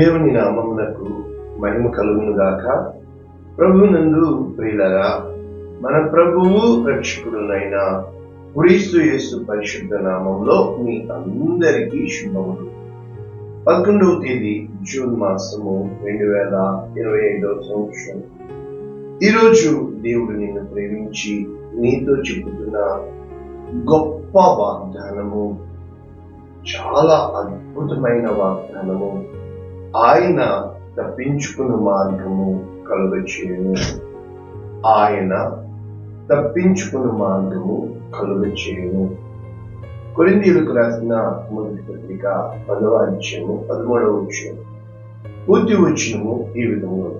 దేవుని నామమునకు మహిమ కలుగును గాక ప్రభునందు ప్రియులరా మన ప్రభువు రక్షకుడునైన క్రీస్తు యేసు పరిశుద్ధ నామంలో మీ అందరికీ శుభములు. పదకొండవ తేదీ జూన్ మాసము రెండు వేల ఇరవై ఐదవ సంవత్సరం. ఈరోజు దేవుడు నిన్ను ప్రేమించి నీతో చెబుతున్న గొప్ప వాగ్దానము చాలా అద్భుతమైన వాగ్దానము ఆయన తప్పించుకున్న మార్గము కలుగచేయను. ఆయన తప్పించుకున్న మార్గము కలుగచేయను. కొరిందీలకు రాసిన మొదటి పత్రిక పదవ అధ్యయము పదమూడవ విషయం పూర్తి వచ్చినము ఈ విధంగా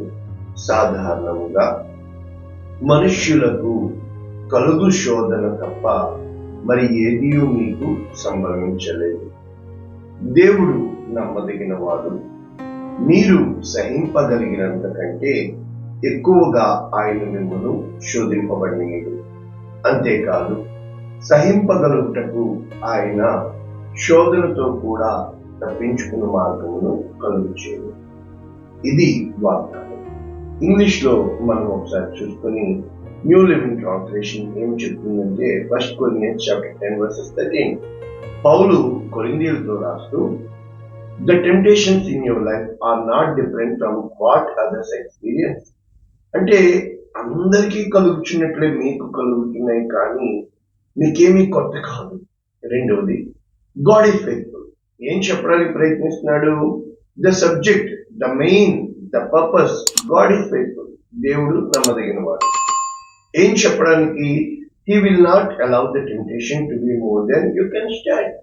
సాధారణముగా సాధారణంగా మనుష్యులకు కలుగు శోధన తప్ప మరి ఏదీ మీకు సంభవించలేదు. దేవుడు నమ్మదగిన వాడు మీరు సహింపగలిగినంత కంటే ఎక్కువగా ఆయన మిమ్మల్ని శోధింపబడలేదు. అంతేకాదు సహింపగలుగుటకు ఆయన శోధనతో కూడా తప్పించుకున్న మార్గమును కలుగుచేయదు ఇది వాగ్దానం. ఇంగ్లీష్లో మనం ఒకసారి చూసుకొని న్యూ లివింగ్ ట్రాన్స్లేషన్ ఏం చెప్తుందంటే first Corinthians chapter ten verses thirteen. పౌలు కొరిందీలతో రాస్తూ the temptations in your life are not different from what others experience అంటే అందరికీ కలుగుతున్నట్లే మీకు కలుగుతున్నాయి కానీ మీకేమీ కొత్త కాదు. రెండవది గాడ్ ఈస్ ఫెయిత్ఫుల్ ఏం చెప్పడానికి ప్రయత్నిస్తున్నాడు? The subject the main the purpose God is faithful దేవుడు నమ్మదగిన వాడు ఏం చెప్పడానికి? He will not allow the temptation to be more than you can stand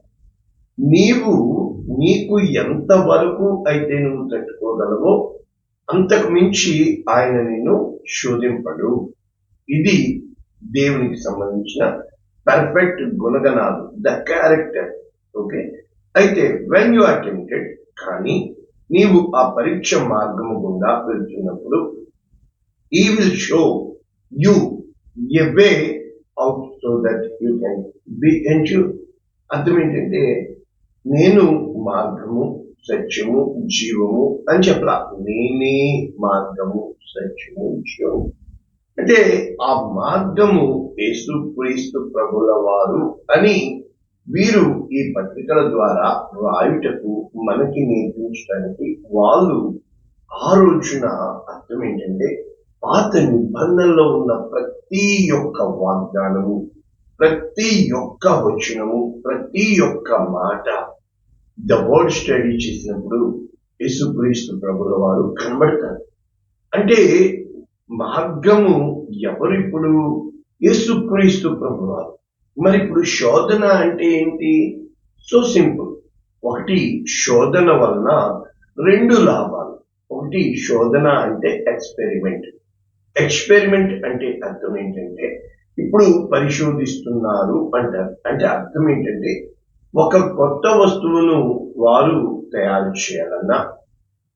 నీవు నీకు ఎంత వరకు అయితే నువ్వు తట్టుకోగలవో అంతకు మించి ఆయన నిన్ను శోధింపడు. ఇది దేవునికి సంబంధించిన పర్ఫెక్ట్ గుణగణాలు ద క్యారెక్టర్ ఓకే అయితే వెన్ యు ఆర్ టెంప్టెడ్ కానీ నీవు ఆ పరీక్ష మార్గము గుండా వెళ్తున్నప్పుడు he will show you a way out so that you can be an అర్థం ఏంటంటే నేను మార్గము సత్యము జీవము అని చెప్పలా. నేనే మార్గము సత్యము జీవము. అంటే ఆ మార్గము యేసు క్రీస్తు ప్రభుల వారు అని వీరు ఈ పత్రికల ద్వారా రాయుటకు మనకి నేర్పించడానికి వాళ్ళు ఆ రోజున అర్థం ఏంటంటే పాత నిబంధనలో ఉన్న ప్రతి ఒక్క వాగ్దానము ప్రతి ఒక్క వచనము ప్రతి ఒక్క మాట ద వర్డ్ స్టడీ చేసినప్పుడు యేసుక్రీస్తు ప్రభుల వారు కనబడతారు. అంటే మార్గము ఎవరిప్పుడు యేసుక్రీస్తు ప్రభు వారు. మరి ఇప్పుడు శోధన అంటే ఏంటి? So simple. ఒకటి శోధన వలన రెండు లాభాలు. ఒకటి శోధన అంటే ఎక్స్పెరిమెంట్. ఎక్స్పెరిమెంట్ అంటే అర్థం ఏంటంటే ఇప్పుడు పరిశోధిస్తున్నారు అంటారు. అంటే అర్థం ఏంటంటే ఒక కొత్త వస్తువును వారు తయారు చేయాలన్నా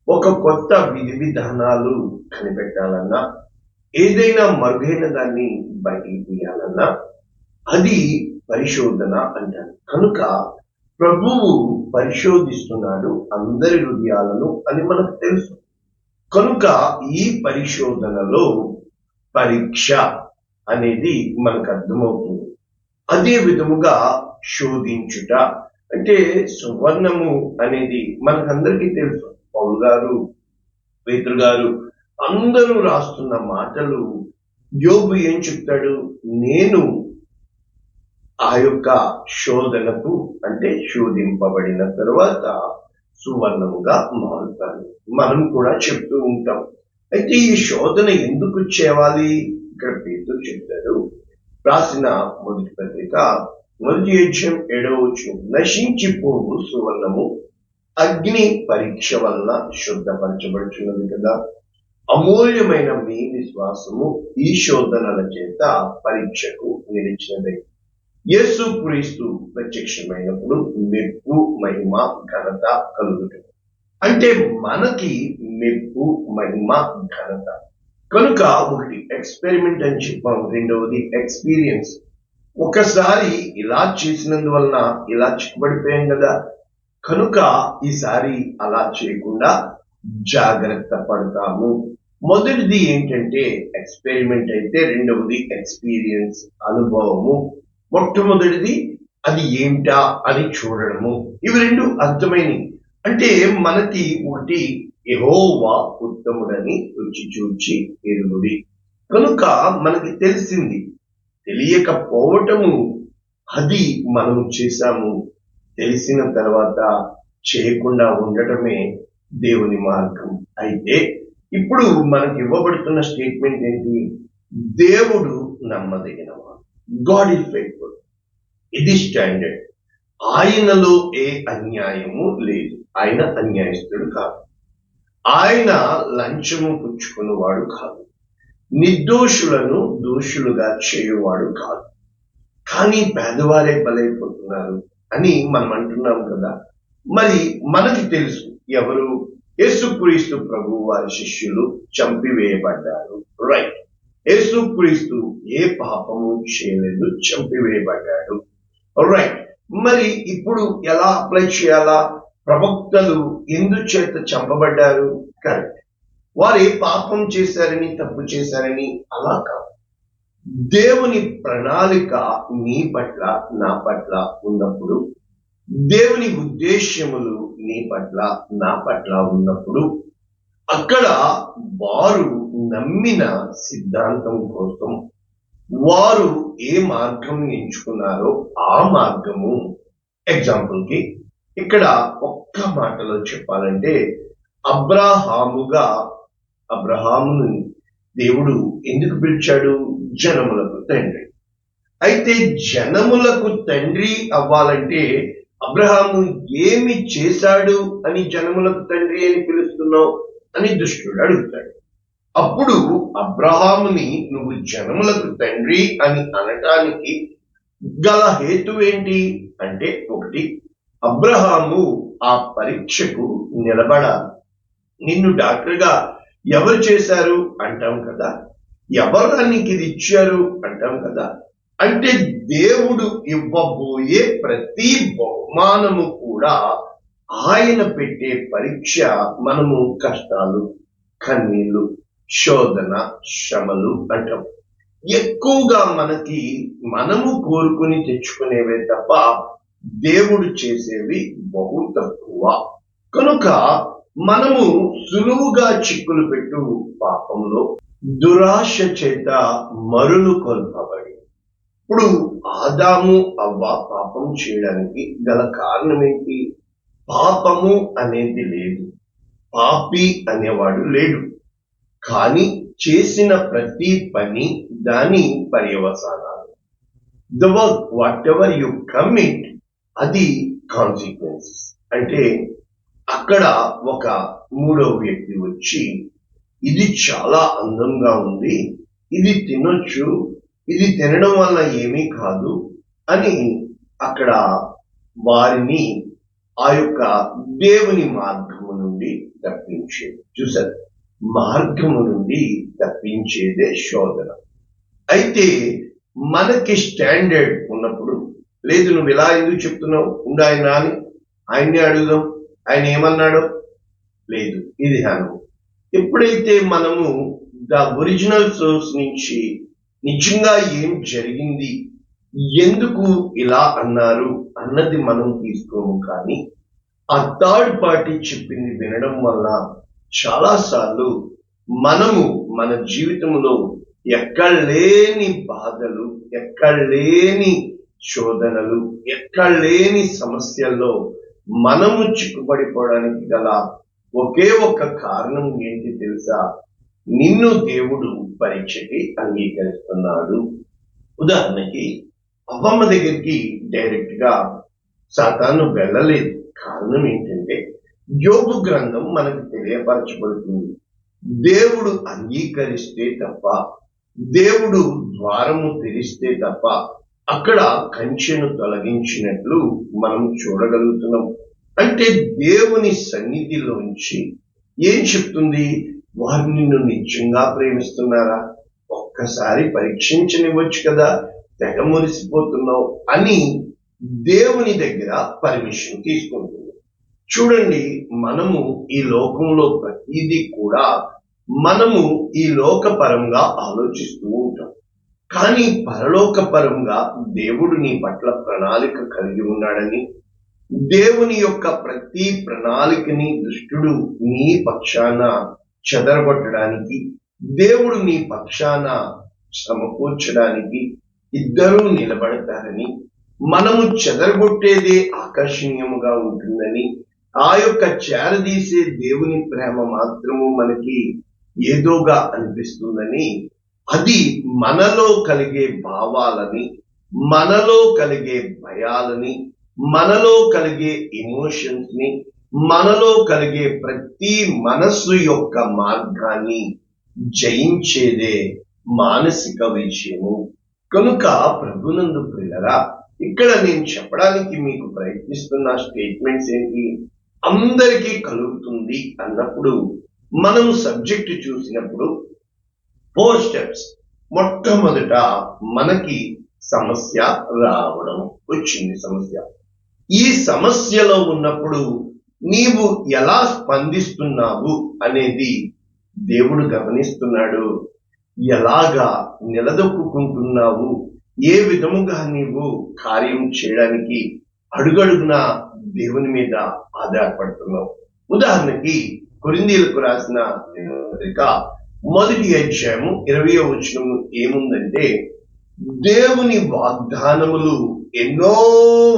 ఒక కొత్త విధి విధానాలు కనిపెట్టాలన్నా ఏదైనా మరుగైన దాన్ని బయటికి తీయాలన్నా అది పరిశోధన అంటారు. కనుక ప్రభువు పరిశోధిస్తున్నాడు అందరి హృదయాలను అని మనకు తెలుసు. కనుక ఈ పరిశోధనలో పరీక్ష అనేది మనకు అర్థమవుతుంది. అదే విధముగా శోధించుట. అంటే సువర్ణము అనేది మనకందరికీ తెలుసు. పౌరు గారు పేతురు గారు అందరూ రాస్తున్న మాటలు యోగు ఏం చెప్తాడు? నేను ఆ యొక్క శోధనకు అంటే శోధింపబడిన తర్వాత సువర్ణముగా మారుతాను. మనం కూడా చెప్తూ ఉంటాం. అయితే ఈ శోధన ఎందుకు చేయాలి? ఇక్కడ పేతురు చెప్తాడు. రాసిన మొదటి పత్రిక మొదటి ఎడవచ్చు. నశించిపోవు సువర్ణము. అగ్ని పరీక్ష వలన శుద్ధపరచబడుచున్నది కదా. అమూల్యమైన మీ విశ్వాసము ఈ శోధనల చేత పరీక్షకు నిలిచినది. యేసు క్రీస్తు ప్రత్యక్షమైనప్పుడు మెప్పు మహిమ ఘనత కలుగుతుంది. అంటే మనకి మెప్పు మహిమ ఘనత. కనుక ఒకటి ఎక్స్పెరిమెంట్ అని చెప్పాం రెండవది ఎక్స్పీరియన్స్ ఒకసారి ఇలా చేసినందువలన ఇలా చిక్కుబడిపోయాం కదా. కనుక ఈసారి అలా చేయకుండా జాగ్రత్త పడతాము. మొదటిది ఏంటంటే ఎక్స్పెరిమెంట్ అయితే రెండవది ఎక్స్పీరియన్స్ అనుభవము. మొట్టమొదటిది అది ఏంటా అని చూడడము. ఇవి రెండు అర్థమైనవి. అంటే మనకి ఒకటి ఎహోవా ఉత్తముడని రుచి చూచి ఎరుగుడి. కనుక మనకి తెలిసింది తెలియకపోవటము అది మనం చేశాము. తెలిసిన తర్వాత చేయకుండా ఉండటమే దేవుని మార్గం. అయితే ఇప్పుడు మనకి ఇవ్వబడుతున్న స్టేట్మెంట్ ఏంటి? దేవుడు నమ్మదగినవాడు. గాడ్ ఇస్ ఫెయిట్ఫుల్ ఇది స్టాండర్డ్ ఆయనలో ఏ అన్యాయము లేదు. ఆయన అన్యాయస్తుడు కాదు. ఆయన లంచము పుచ్చుకునేవాడు కాదు. నిర్దోషులను దోషులుగా చేయువాడు కాదు. కానీ పేదవారే బలైపోతున్నారు అని మనం అంటున్నాం కదా. మరి మనకి తెలుసు ఎవరు? యేసుక్రీస్తు ప్రభు వారి శిష్యులు చంపివేయబడ్డారు. రైట్ యేసుక్రీస్తు ఏ పాపము చేయలేదు చంపివేయబడ్డాడు. రైట్ మరి ఇప్పుడు ఎలా అప్లై చేయాలా? ప్రవక్తలు ఎందుచేత చంపబడ్డారు? కరెక్ట్ వారు పాపం చేశారని తప్పు చేశారని అలా కాదు. దేవుని ప్రణాళిక నీ పట్ల నా పట్ల ఉన్నప్పుడు దేవుని ఉద్దేశ్యములు నీ పట్ల నా పట్ల ఉన్నప్పుడు అక్కడ వారు నమ్మిన సిద్ధాంతం కోసం వారు ఏ మార్గం ఎంచుకున్నారో ఆ మార్గము. ఎగ్జాంపుల్కి ఇక్కడ ఒక్క మాటలో చెప్పాలంటే అబ్రాహాముగా అబ్రహామును దేవుడు ఎందుకు పిలిచాడు? జనములకు తండ్రి. అయితే జనములకు తండ్రి అవ్వాలంటే అబ్రహాము ఏమి చేశాడు అని జనములకు తండ్రి అని పిలుస్తున్నావు అని దుష్టుడు అడుగుతాడు. అప్పుడు అబ్రహాముని నువ్వు జనములకు తండ్రి అని అనటానికి గల హేతు ఏంటి? అంటే ఒకటి అబ్రహాము ఆ పరీక్షకు నిలబడాలి. నిన్ను డాక్టర్గా ఎవరు చేశారు అంటాం కదా. ఎవరు నీకు ఇది ఇచ్చారు అంటాం కదా. అంటే దేవుడు ఇవ్వబోయే ప్రతి బహుమానము కూడా ఆయన పెట్టే పరీక్ష మనము కష్టాలు కన్నీళ్ళు శోధన శ్రమలు అంటాం. ఎక్కువగా మనకి మనము కోరుకుని తెచ్చుకునేవే తప్ప దేవుడు చేసేవి బహు తక్కువ. కనుక మనము సులువుగా చిక్కులు పెట్టు పాపంలో దురాశ చేత మరులు కొల్పబడి ఇప్పుడు ఆదాము అవ్వ పాపం చేయడానికి గల కారణం ఏంటి పాపము అనేది లేదు. పాపి అనేవాడు లేడు. కానీ చేసిన ప్రతి పని దాని పర్యవసానాలు. The work whatever you commit అది కాన్సిక్వెన్సెస్ అంటే అక్కడ ఒక మూడవ వ్యక్తి వచ్చి ఇది చాలా అందంగా ఉంది. ఇది తినొచ్చు. ఇది తినడం వల్ల ఏమీ కాదు అని అక్కడ వారిని ఆ యొక్క దేవుని మార్గము నుండి తప్పించేది. చూసారు మార్గము నుండి తప్పించేదే శోధన. అయితే మనకి స్టాండర్డ్ ఉన్నప్పుడు లేదు నువ్వు ఇలా ఎందుకు చెప్తున్నావు? ఉండు అని ఆయన్ని అడుగుదాం. ఆయన ఏమన్నాడు? లేదు ఇది ధ్యానం. ఎప్పుడైతే మనము ద ఒరిజినల్ సోర్స్ నుంచి నిజంగా ఏం జరిగింది ఎందుకు ఇలా అన్నారు అన్నది మనం తీసుకోము కానీ ఆ థర్డ్ పార్టీ చెప్పింది వినడం వల్ల చాలాసార్లు మనము మన జీవితంలో ఎక్కడ లేని బాధలు ఎక్కడ లేని శోధనలు ఎక్కడ లేని సమస్యల్లో మనము చిక్కుపడిపోవడానికి గల ఒకే ఒక్క కారణం ఏంటి తెలుసా? నిన్ను దేవుడు పరీక్షకి అంగీకరిస్తున్నాడు. ఉదాహరణకి అవ్వమ్మ దగ్గరికి డైరెక్ట్గా సాతాను వెళ్ళలేదు. కారణం ఏంటంటే యోగు గ్రంథం మనకు తెలియపరచబడుతుంది. దేవుడు అంగీకరిస్తే తప్ప దేవుడు ద్వారము తెరిస్తే తప్ప అక్కడ కంచెను తొలగించినట్లు మనం చూడగలుగుతున్నాం. అంటే దేవుని సన్నిధిలోంచి ఏం చెప్తుంది? వారు నిన్ను నిజంగా ప్రేమిస్తున్నారా? ఒక్కసారి పరీక్షించనివ్వచ్చు కదా? తెగ మురిసిపోతున్నావు అని దేవుని దగ్గర పర్మిషన్ తీసుకుంటుంది. చూడండి మనము ఈ లోకంలో ప్రతిదీ కూడా మనము ఈ లోకపరంగా ఆలోచిస్తూ ఉంటాం. కానీ పరలోకపరంగా దేవుడు నీ పట్ల ప్రణాళిక కలిగి ఉన్నాడని దేవుని యొక్క ప్రతి ప్రణాళికని దుష్టుడు నీ పక్షాన చెదరగొట్టడానికి దేవుడు నీ పక్షాన సమకూర్చడానికి ఇద్దరూ నిలబడతారని మనము చెదరగొట్టేదే ఆకర్షణీయముగా ఉంటుందని ఆ యొక్క చేరదీసే దేవుని ప్రేమ మాత్రము మనకి ఏదోగా అనిపిస్తుందని అది మనలో కలిగే భావాలని మనలో కలిగే భయాలని మనలో కలిగే ఎమోషన్స్ని మనలో కలిగే ప్రతి మనస్సు యొక్క మార్గాన్ని జయించేదే మానసిక విషయము కనుక ప్రభునందు ప్రియులరా ఇక్కడ నేను చెప్పడానికి మీకు ప్రయత్నిస్తున్న స్టేట్మెంట్స్ ఏంటి? అందరికీ కలుగుతుంది అన్నప్పుడు మనం సబ్జెక్ట్ చూసినప్పుడు ఫోర్ స్టెప్స్ మొట్టమొదట మనకి సమస్య రావడం వచ్చింది సమస్య. ఈ సమస్యలో ఉన్నప్పుడు నీవు ఎలా స్పందిస్తున్నావు అనేది దేవుడు గమనిస్తున్నాడు. ఎలాగా నిలదొక్కుంటున్నావు ఏ విధముగా నీవు కార్యం చేయడానికి అడుగడుగున దేవుని మీద ఆధారపడుతున్నావు? ఉదాహరణకి కొరిందీలకు రాసిన పత్రిక మొదటి అధ్యాయము ఇరవై వచనం ఏముందంటే దేవుని వాగ్దానములు ఎన్నో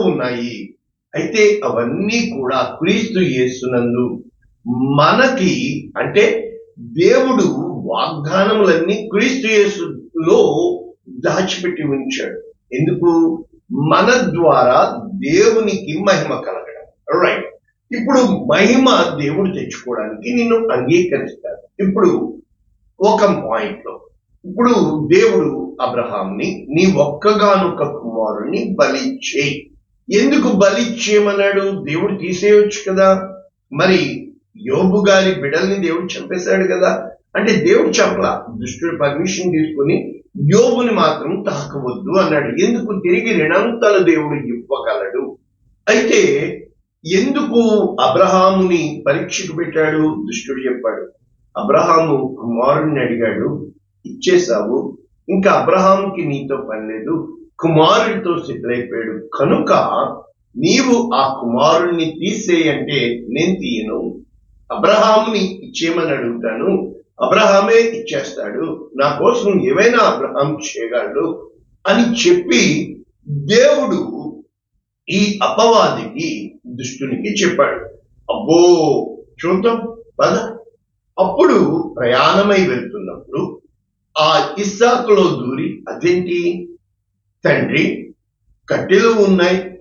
ఉన్నాయి. అయితే అవన్నీ కూడా క్రీస్తు చేస్తున్నందు మనకి అంటే దేవుడు వాగ్దానములన్నీ క్రీస్తు యేసులో దాచిపెట్టి ఉంచాడు. ఎందుకు? మన ద్వారా దేవునికి మహిమ కలగడం. రైట్ ఇప్పుడు మహిమ దేవుడు తెచ్చుకోవడానికి నిన్ను అంగీకరిస్తాడు. ఇప్పుడు ఒక పాయింట్లో ఇప్పుడు దేవుడు అబ్రహాంని నీ ఒక్కగానొక్క కుమారుని బలి ఎందుకు బలిచ్చేయమన్నాడు దేవుడు తీసేయొచ్చు కదా. మరి యోబు గారి బిడల్ని దేవుడు చంపేశాడు కదా. అంటే దేవుడు చంపల. దుష్టుడు పర్మిషన్ తీసుకుని యోబుని మాత్రం తాకవద్దు అన్నాడు. ఎందుకు? తిరిగి రిణంతలు దేవుడు ఇవ్వగలడు. అయితే ఎందుకు అబ్రహాముని పరీక్షకు పెట్టాడు? దుష్టుడు చెప్పాడు. అబ్రహాము కుమారుణ్ణి అడిగాడు ఇచ్చేసావు ఇంకా అబ్రహాంకి నీతో పని లేదు కుమారుడితో సిద్ధులైపోయాడు కనుక నీవు ఆ కుమారుణ్ణి తీసేయంటే నేను తీయను. అబ్రహాముని ఇచ్చేయమని అడుగుతాను. అబ్రహామే ఇచ్చేస్తాడు. నా కోసం ఏవైనా అబ్రహాం చేయగలడు అని చెప్పి దేవుడు ఈ అపవాదికి దుష్టునికి చెప్పాడు. అబ్బో చూద్దాం పద. అప్పుడు ప్రయాణమై వెళ్తున్నప్పుడు ఆ ఇస్సాకులో దూరి అదేంటి? తండ్రి కట్టెలు ఉన్నాయి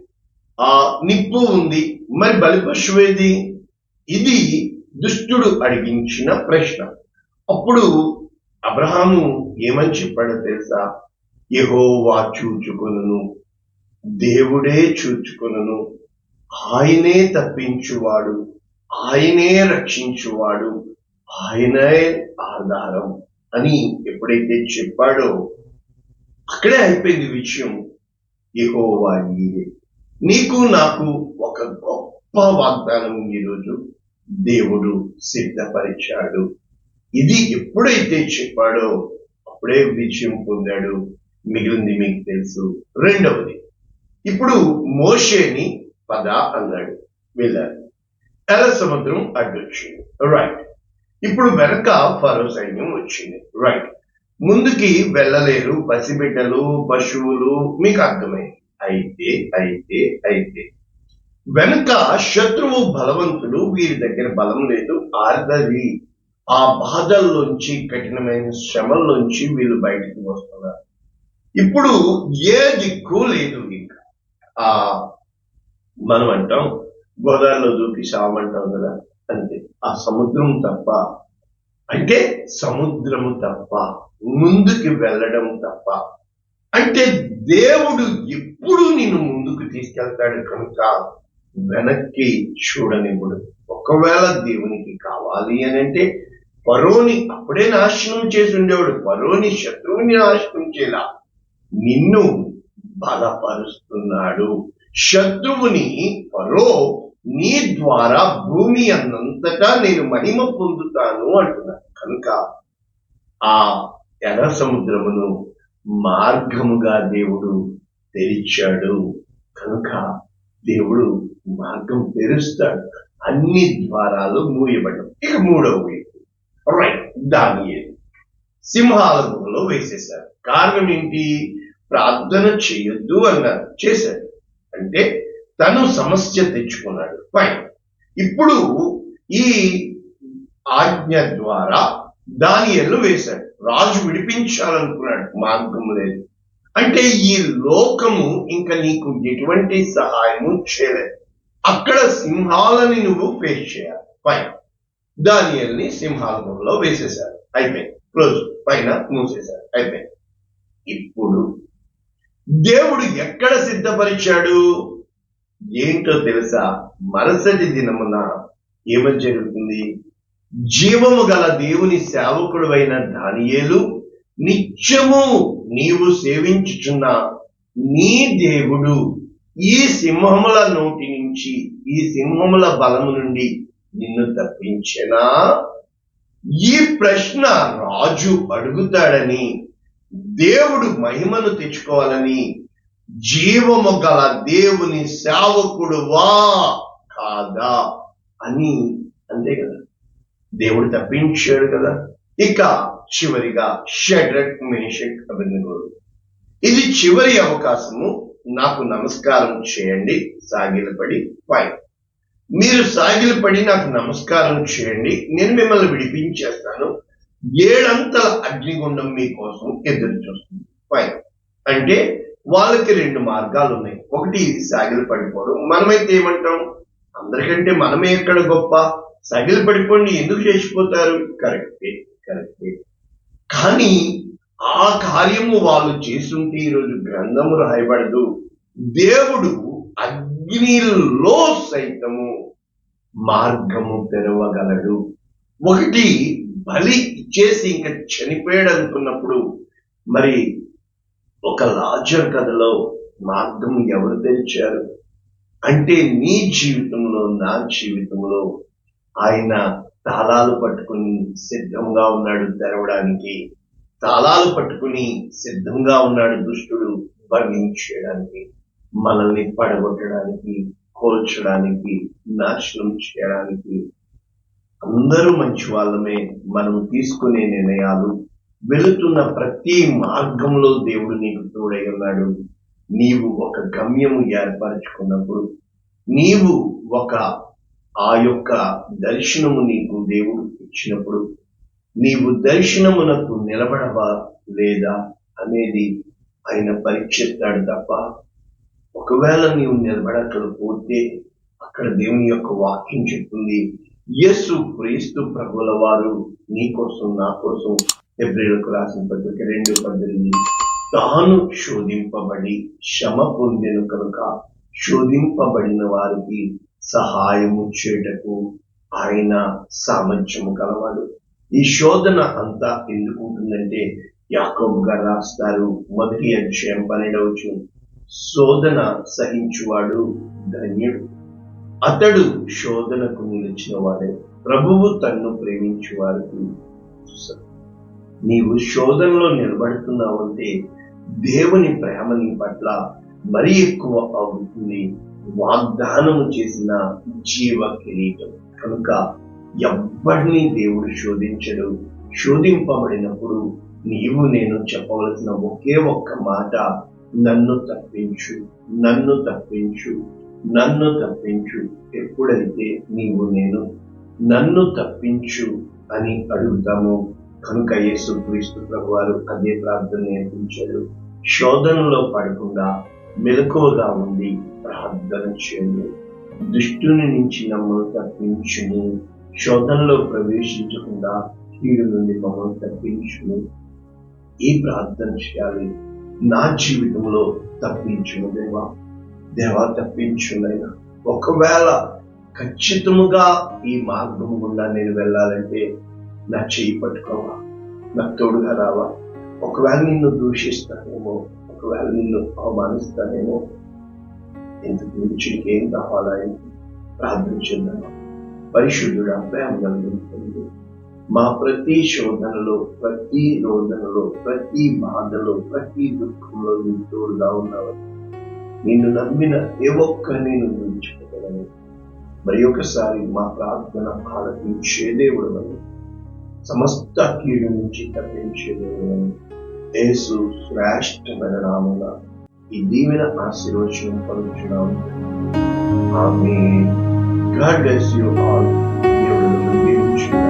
ఆ నిప్పు ఉంది మరి బలి పశువేది ఇది దుష్టుడు అడిగించిన ప్రశ్న. అప్పుడు అబ్రహాము ఏమని చెప్పాడో తెలుసా? యెహోవా చూచుకొనును దేవుడే చూచుకొనును ఆయనే తప్పించువాడు ఆయనే రక్షించువాడు ఆయనే ఆధారం అని ఎప్పుడైతే చెప్పాడో అక్కడే అయిపోయింది విషయం. ఏహో నీవే. నీకు నాకు ఒక గొప్ప వాగ్దానం ఈరోజు దేవుడు సిద్ధపరిచాడు. ఇది ఎప్పుడైతే చెప్పాడో అప్పుడే విజయం పొందాడు. మిగిలింది మీకు తెలుసు. రెండవది ఇప్పుడు మోషేని పద అన్నాడు. వెళ్ళారు ఎర్ర సముద్రం అడ్డొచ్చింది. రైట్ ఇప్పుడు వెనక ఫరో సైన్యం వచ్చింది. రైట్ ముందుకి వెళ్ళలేరు పసిబిడ్డలు పశువులు మీకు అర్థమైంది అయితే అయితే అయితే. వెనుక శత్రువు బలవంతుడు వీరి దగ్గర బలం లేదు ఆర్దరి ఆ బాధల్లోంచి కఠినమైన శ్రమల్లోంచి వీళ్ళు బయటికి వస్తున్నారు. ఇప్పుడు ఏ దిక్కు లేదు ఇంకా. ఆ మనం అంటాం గోదావరిలో దూకి సామంటాం కదా అంతే. ఆ సముద్రం తప్ప. అంటే సముద్రము తప్ప ముందుకు వెళ్ళడం తప్ప. అంటే దేవుడు ఎప్పుడు నిన్ను ముందుకు తీసుకెళ్తాడు కనుక వెనక్కి చూడనివ్వడు ఒకవేళ దేవునికి కావాలి అని అంటే పరోని అప్పుడే నాశనం చేసి ఉండేవాడు. పరోని శత్రువుని నాశనం చేలా నిన్ను బలపరుస్తున్నాడు. శత్రువుని పరో నీ ద్వారా భూమి అన్నంతటా నేను మహిమ పొందుతాను అంటున్నాను కనుక ఆ ఎర్ర సముద్రమును మార్గముగా దేవుడు తెరిచాడు. కనుక దేవుడు మార్గం తెరుస్తాడు. అన్ని ద్వారాలు మూయబడ్డం ఇక మూడవ వైపు. రైట్ దాని సింహాల గుహలో వేసేశారు. కారణం ఏంటి? ప్రార్థన చేయొద్దు అన్నారు. చేశారు. అంటే తను సమస్య తెచ్చుకున్నాడు. ఫైన్ ఇప్పుడు ఈ ఆజ్ఞ ద్వారా దాని ఎల్లు వేశాడు. రాజు విడిపించాలనుకున్నాడు. మార్గం లేదు. అంటే ఈ లోకము ఇంకా నీకు ఎటువంటి సహాయము చేయలేదు. అక్కడ సింహాలని నువ్వు ఫేస్ చేయాలి. పైన దానియల్ని సింహాల వేసేశారు. అయిపోయింది. క్లోజ్ పైన మూసేశారు. అయిపోయింది. ఇప్పుడు దేవుడు ఎక్కడ సిద్ధపరిచాడు? ఏంటో తెలుసా? మరుసటి దినమున ఏమని జరుగుతుంది? జీవము గల దేవుని సేవకుడు అయిన దానియేలు నిత్యము నీవు సేవించుచున్న నీ దేవుడు ఈ సింహముల నోటి నుంచి ఈ సింహముల బలము నుండి నిన్ను తప్పించెనా? ఈ ప్రశ్న రాజు అడుగుతాడని దేవుడు మహిమను తెచ్చుకోవాలని జీవము గల దేవుని సేవకుడు వా కాదా అని అంతే కదా. దేవుడు తప్పించాడు కదా. ఇక చివరిగా షడ్రక్ మేషక్ అభినందనలు ఇది చివరి అవకాశము. నాకు నమస్కారం చేయండి. సాగిలపడి ఫైన్ మీరు సాగిలపడి నాకు నమస్కారం చేయండి. నేను మిమ్మల్ని విడిపించేస్తాను. ఏడంతల అగ్నిగుండం మీకోసం ఎదురు చూస్తుంది ఫైన్ అంటే వాళ్ళకి రెండు మార్గాలు ఉన్నాయి. ఒకటి సాగిలు పడిపోవడం. మనమైతే ఏమంటాం? అందరికంటే మనమే ఎక్కడ గొప్ప? సగిలు పడిపోండి ఎందుకు చేసిపోతారు? కరెక్టే కరెక్టే. కానీ ఆ కార్యము వాళ్ళు చేస్తుంటే ఈరోజు గ్రంథము రాయబడదు. దేవుడు అగ్నిలో సైతము మార్గము తెరవగలడు. ఒకటి బలి ఇచ్చేసి ఇంకా చనిపోయాడు అనుకున్నప్పుడు మరి ఒక లాజర్ కథలో మార్గం ఎవరు తెరిచారు? అంటే నీ జీవితంలో నా జీవితంలో ఆయన తాళాలు పట్టుకుని సిద్ధంగా ఉన్నాడు తెరవడానికి. తాళాలు పట్టుకుని సిద్ధంగా ఉన్నాడు దుష్టుడు బంధించేయడానికి మనల్ని పడగొట్టడానికి కోల్చడానికి నాశనం చేయడానికి. అందరూ మంచి వాళ్ళమే. మనం తీసుకునే నిర్ణయాలు వెళుతున్న ప్రతి మార్గంలో దేవుడు నీకు తోడై ఉన్నాడు. నీవు ఒక గమ్యము ఏర్పరచుకున్నప్పుడు నీవు ఒక ఆ యొక్క దర్శనము నీకు దేవుడు ఇచ్చినప్పుడు నీవు దర్శనమునకు నిలబడవా లేదా అనేది ఆయన పరీక్షిస్తాడు తప్ప ఒకవేళ నీవు నిలబడకపోతే అక్కడ దేవుని యొక్క వాక్యం చెప్తుంది యేసు క్రీస్తు ప్రభుల వారు నీ కోసం నా కోసం హెబ్రిలకు రాసిన పత్రిక రెండు పద్దెనిమిది తాను శోధింపబడి శ్రమ పొందెను కనుక శోధింపబడిన వారికి సహాయము చేయటకు ఆయన సామర్థ్యము కలవాడు. ఈ శోధన అంతా ఎందుకు ఉంటుందంటే యాకోబు గారు రాస్తారు మొదటి అధ్యాయం పన్నెండవచ్చు శోధన సహించువాడు ధన్యుడు. అతడు శోధనకు నిలిచిన వాడే. ప్రభువు తన్ను ప్రేమించు వారికి నీవు శోధనలో నిలబడుతున్నావంటే దేవుని ప్రేమ నీ పట్ల మరీ ఎక్కువ అవుతుంది. వాగ్దానము చేసిన జీవ కిరీటం. కనుక ఎవరిని దేవుడు శోధించడు. శోధింపబడినప్పుడు నీవు నేను చెప్పవలసిన ఒకే ఒక్క మాట నన్ను తప్పించు నన్ను తప్పించు నన్ను తప్పించు. ఎప్పుడైతే నీవు నేను నన్ను తప్పించు అని అడుగుతాము కనుక యేసు క్రీస్తు ప్రభు వారు అదే ప్రార్థన నేర్పించాడు శోధనలో పడకుండా మెలకువగా ఉండి ప్రార్థన చేయండి. దుష్టుని నుంచి మమ్మల్ని తప్పించును. శోధనలో ప్రవేశించకుండా కీడు నుండి మమ్మల్ని తప్పించును. ఈ ప్రార్థన చేయాలి. నా జీవితంలో తప్పించును దేవా. దేవా తప్పించునైనా. ఒకవేళ ఖచ్చితముగా ఈ మార్గం గుండా నేను వెళ్ళాలంటే నా చేయి పట్టుకోవా? నాకు తోడుగా రావా ఒకవేళ నిన్ను దూషిస్తానేమో ఒకవేళ నిన్ను అవమానిస్తానేమో ఇంతకు నుంచి ఏం కావాలా ప్రార్థన చేద్దాం పరిశుద్ధుడా ప్రేమ మా ప్రతి శోధనలో ప్రతి రోదనలో ప్రతి బాధలో ప్రతి దుఃఖంలో నీ తోడుగా ఉన్నావు? నిన్ను నమ్మిన ఏ ఒక్క నేను విడిచిపెట్టగలను మరి ఒకసారి మా ప్రార్థన ఆలకించే దేవుడవని సమస్త కీడు నుంచి తప్పించేదేవుడని యేసు శ్రేష్టమైన నామమున ఈ దీవెన ఆశీర్వచనం పలుచున్నాం ఆమె గాడ్ బ్లెస్ యు ఆల్. దేవుడు దీవించు.